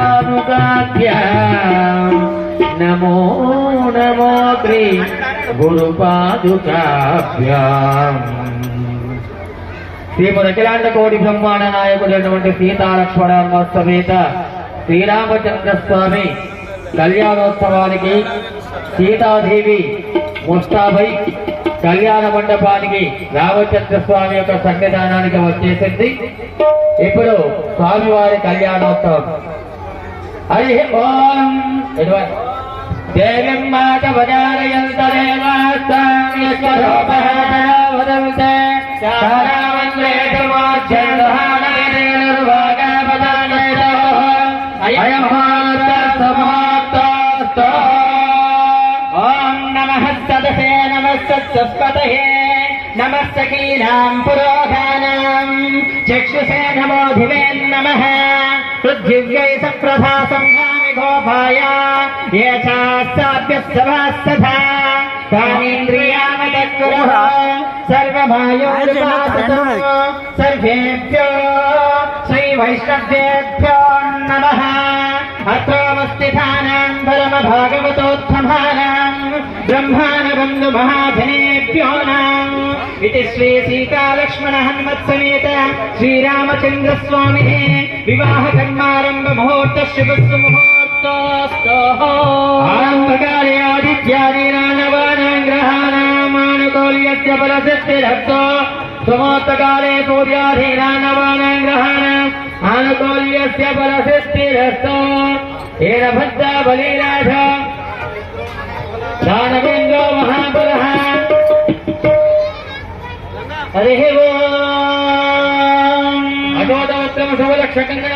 పాదుకాభ్యాం నమో నమో శ్రీ గురుపాదుకాభ్యాం. శ్రీమద్ అఖిలాండ కోటి బ్రహ్మాండ నాయకుడైనటువంటి సీతాలక్ష్మణ సమేత శ్రీరామచంద్ర స్వామి కళ్యాణోత్సవానికి సీతాదేవి ముస్తాబై కళ్యాణ మండపానికి రామచంద్ర స్వామి యొక్క సన్నిధానానికి వచ్చేసింది. ఇప్పుడు స్వామివారి కళ్యాణోత్సవం. हरि ओम देवीं मातवदारयन्तदेवास्ताङ्गस्वरूपहतरावदन्ते चारामन्वेतमोक्षणहानविदेनुर्भागापदानवेदोः अयं मातस्तमात्तास्तो ॐ नमः. सदसे नमस्तत्सत्पतये नमस्तकीनां चक्षुषे नमो धिवेन्नमः పురోధానాం చక్షుషే నమో ధివే నమः పృథివ్యై సప్రభా సంభామి గోపాయ ఏచాస్తాభ్యः సభాస్తథా తానేంద్రియామదక్కురः సర్వమాయోపాసతో సర్వేభ్యో శ్రీ వైష్ణవేభ్యో నమః అత్రోమస్థితానాం పరమ భాగవతోత్తమానాం బ్రహ్మాణ బంధు మహాజనేభ్యో నాం ఇది శ్రీ సీతాలక్ష్మణ హనుమత్ సమేత శ్రీరామచంద్ర స్వామి వివాహ కర్మారంభ ముహూర్త శుభస్సు ముహూర్తోస్తోకాలే ఆదిత్యాది నానవానాం గ్రహాణామానుకూల్యస్య ఫలసిద్ధిరస్తో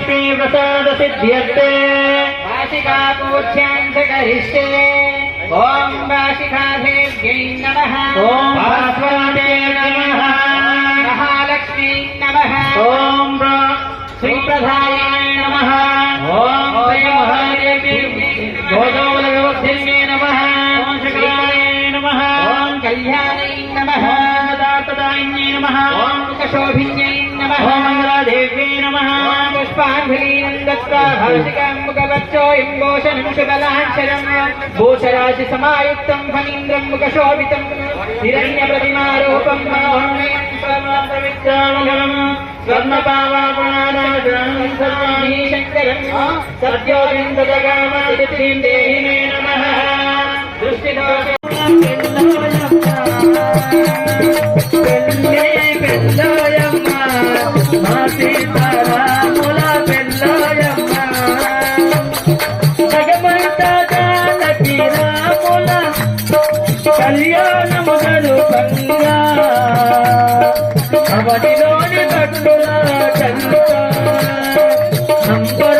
మహాలక్ష్మీ ప్రసాద సిద్ధ్యర్థే వాసికా పూజ్యాంశ కరిష్యే ఓం వాసికాదేవ్యై నమః ఓం భాస్వతే నమః మహాలక్ష్మీ నమః ఓం శ్రీప్రధాయాయ నమః ఓం శ్రీ మహాదేవి గోదోల వ్యవస్థిన్యే నమః ఓం శివాయ నమః ఓం కళ్యాణై నమః ఓం దాతదాయిన్యే నమః ఓం ముఖశోభిన్యై నమః ఓం మంగళాదేవ్యై నమః పుష్పాంజలీనం దత్వా భాషికాం ముఖవచ్చోయం భూషణం శుభలాంఛనం భూషరాశి సమాయుక్తం ఫణీంద్రం ముఖశోభితం హిరణ్య ప్రతిమారూపం మనోహరం విద్యామగలం స్వర్ణపావాపణాదాగ్రం సర్వాణి శంకరం సత్యోగిందగామతిథిం దేహి మే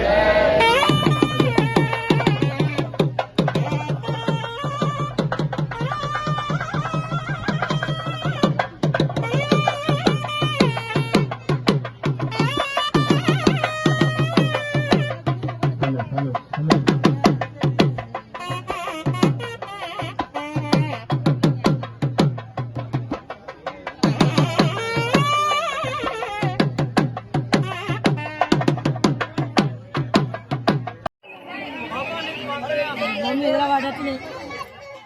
Yeah.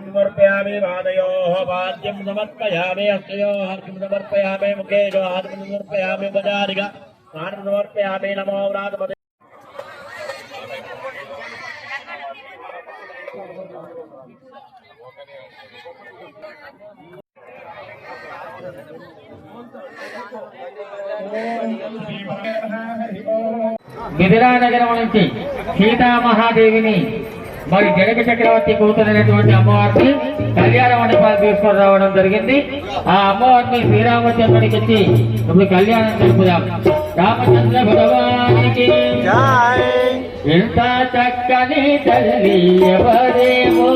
समर्पयामि पादयोः पाद्यं समर्पयामि हस्तयोः हर्षं समर्पयामि मुखे च हातं समर्पयामि उपचारिक स्नानं समर्पयामि नमो व्रातपदे మిథిలా నగరం నుంచి సీతామహాదేవిని మరి జగన్ చక్రవర్తి కూతురైనటువంటి అమ్మవారిని కళ్యాణ మండపాలు తీసుకొని రావడం జరిగింది. ఆ అమ్మవారిని శ్రీరామచంద్రుడికి ఇచ్చి ఇప్పుడు కళ్యాణం జరుపుదాం. రామచంద్ర భగవానికి ఎంత చక్కని తల్లి ఎవరేమో